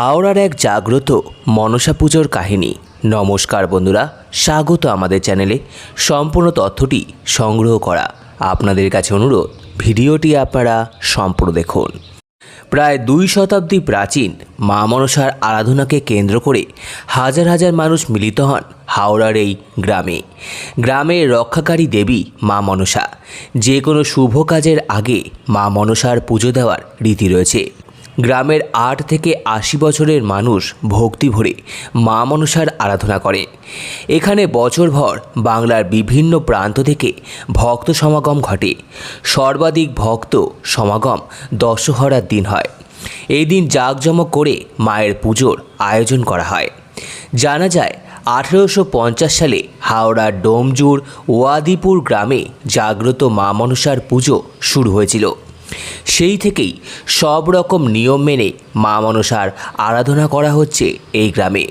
হাওড়ার এক জাগ্রত মনসা পুজোর কাহিনী। নমস্কার বন্ধুরা, স্বাগত আমাদের চ্যানেলে। সম্পূর্ণ তথ্যটি সংগ্রহ করা আপনাদের কাছে অনুরোধ, ভিডিওটি আপনারা সম্পূর্ণ দেখুন। প্রায় দুই শতাব্দী প্রাচীন মা মনসার আরাধনাকে কেন্দ্র করে হাজার হাজার মানুষ মিলিত হন হাওড়ার এই গ্রামে। গ্রামের রক্ষাকারী দেবী মা মনসা। যে কোনো শুভ কাজের আগে মা মনসার পুজো দেওয়ার রীতি রয়েছে। গ্রামের আট থেকে আশি বছরের মানুষ ভক্তি ভরে মা মনসার আরাধনা করে। এখানে বছরভর বাংলার বিভিন্ন প্রান্ত থেকে ভক্ত সমাগম ঘটে। সর্বাধিক ভক্ত সমাগম দশহরার দিন হয়। এই দিন জাঁকজমক করে মায়ের পুজোর আয়োজন করা হয়। জানা যায়, আঠেরোশো পঞ্চাশ সালে হাওড়ার ডোমজুর ওয়াদিপুর গ্রামে জাগ্রত মা মনসার পুজো শুরু হয়েছিল। সেই থেকেই সব রকম নিয়ম মেনে মা মনসার আরাধনা করা হচ্ছে এই গ্রামে।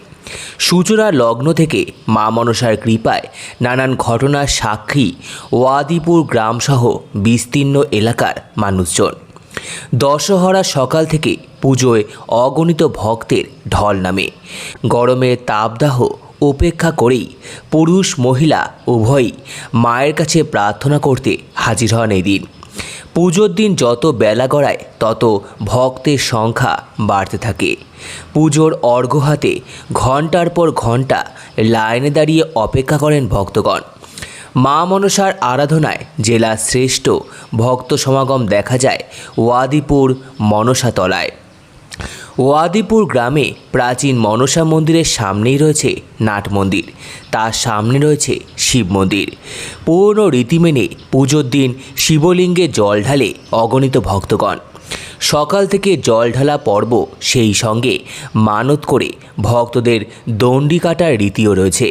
সূচনা লগ্ন থেকে মা মনসার কৃপায় নানান ঘটনার সাক্ষী ওয়াদিপুর গ্রামসহ বিস্তীর্ণ এলাকার মানুষজন। দশহরা সকাল থেকে পুজোয় অগণিত ভক্তের ঢল নামে। গরমের তাপদাহ উপেক্ষা করেই পুরুষ মহিলা উভয়ই মায়ের কাছে প্রার্থনা করতে হাজির হন এই দিন। পুজোর দিন যত বেলা গড়ায়, তত ভক্তের সংখ্যা বাড়তে থাকে। পুজোর অর্ঘ্য হাতে ঘণ্টার পর ঘণ্টা লাইনে দাঁড়িয়ে অপেক্ষা করেন ভক্তগণ। মা মনসার আরাধনায় জেলা শ্রেষ্ঠ ভক্ত সমাগম দেখা যায় ওয়াদিপুর মনসাতলায়। ওয়াদিপুর গ্রামে প্রাচীন মনসা মন্দিরের সামনেই রয়েছে নাট মন্দির। তার সামনে রয়েছে শিব মন্দির। পুরনো রীতি মেনে পুজোর দিন শিবলিঙ্গে জল ঢালে অগণিত ভক্তগণ। সকাল থেকে জল ঢালা পর্ব সেই সঙ্গে মানত করে ভক্তদের দণ্ডি কাটার রীতিও রয়েছে।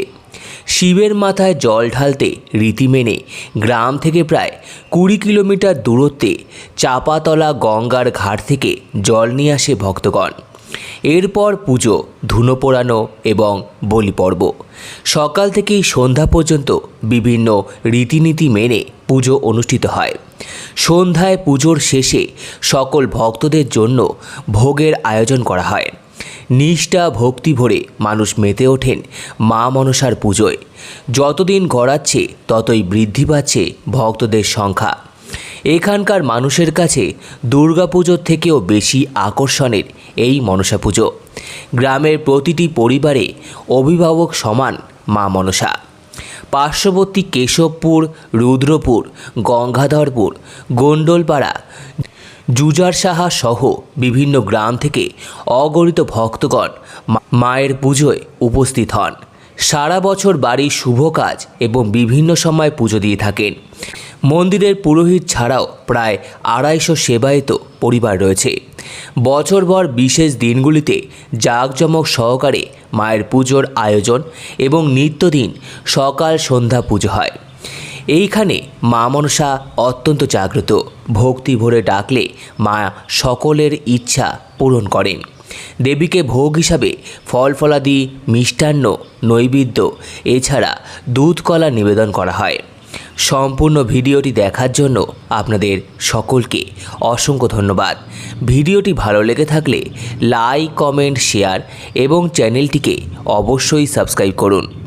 শিবের মাথায় জল ঢালতে রীতি মেনে গ্রাম থেকে প্রায় কুড়ি কিলোমিটার দূরত্বে চাপাতলা গঙ্গার ঘাট থেকে জল নিয়ে আসে ভক্তগণ। এরপর পুজো ধুনো পোড়ানো এবং বলি পর্ব সকাল থেকেই সন্ধ্যা পর্যন্ত বিভিন্ন রীতিনীতি মেনে পুজো অনুষ্ঠিত হয়। সন্ধ্যায় পুজোর শেষে সকল ভক্তদের জন্য ভোগের আয়োজন করা হয়। নিষ্ঠা, ভক্তি ভরে মানুষ মেতে ওঠেন মা মনসার পুজোয়। যতদিন গড়াচ্ছে, ততই বৃদ্ধি পাচ্ছে ভক্তদের সংখ্যা। এখানকার মানুষের কাছে দুর্গাপুজোর থেকেও বেশি আকর্ষণের এই মনসা পুজো। গ্রামের প্রতিটি পরিবারে অভিভাবক সমান মা মনসা। পার্শ্ববর্তী কেশবপুর, রুদ্রপুর, গঙ্গাধরপুর গোণ্ডলপাড়া জুজার সাহা সহ বিভিন্ন গ্রাম থেকে অগণিত ভক্তগণ মায়ের পুজোয় উপস্থিত হন। সারা বছর বাড়ির শুভ কাজ এবং বিভিন্ন সময় পুজো দিয়ে থাকেন। মন্দিরের পুরোহিত ছাড়াও প্রায় আড়াইশো সেবায়িত পরিবার রয়েছে। বছরভর বিশেষ দিনগুলিতে জাঁকজমক সহকারে মায়ের পুজোর আয়োজন এবং নিত্যদিন সকাল সন্ধ্যা পুজো হয়। এইখানে মা মনসা অত্যন্ত জাগ্রত। ভক্তি ভরে ডাকলে মা সকলের ইচ্ছা পূরণ করেন। দেবীকে ভোগ হিসাবে ফল ফলাদি, মিষ্টান্ন, নৈবেদ্য, এছাড়া দুধ কলা নিবেদন করা হয়। সম্পূর্ণ ভিডিওটি দেখার জন্য আপনাদের সকলকে অসংখ্য ধন্যবাদ। ভিডিওটি ভালো লেগে থাকলে লাইক, কমেন্ট, শেয়ার এবং চ্যানেলটিকে অবশ্যই সাবস্ক্রাইব করুন।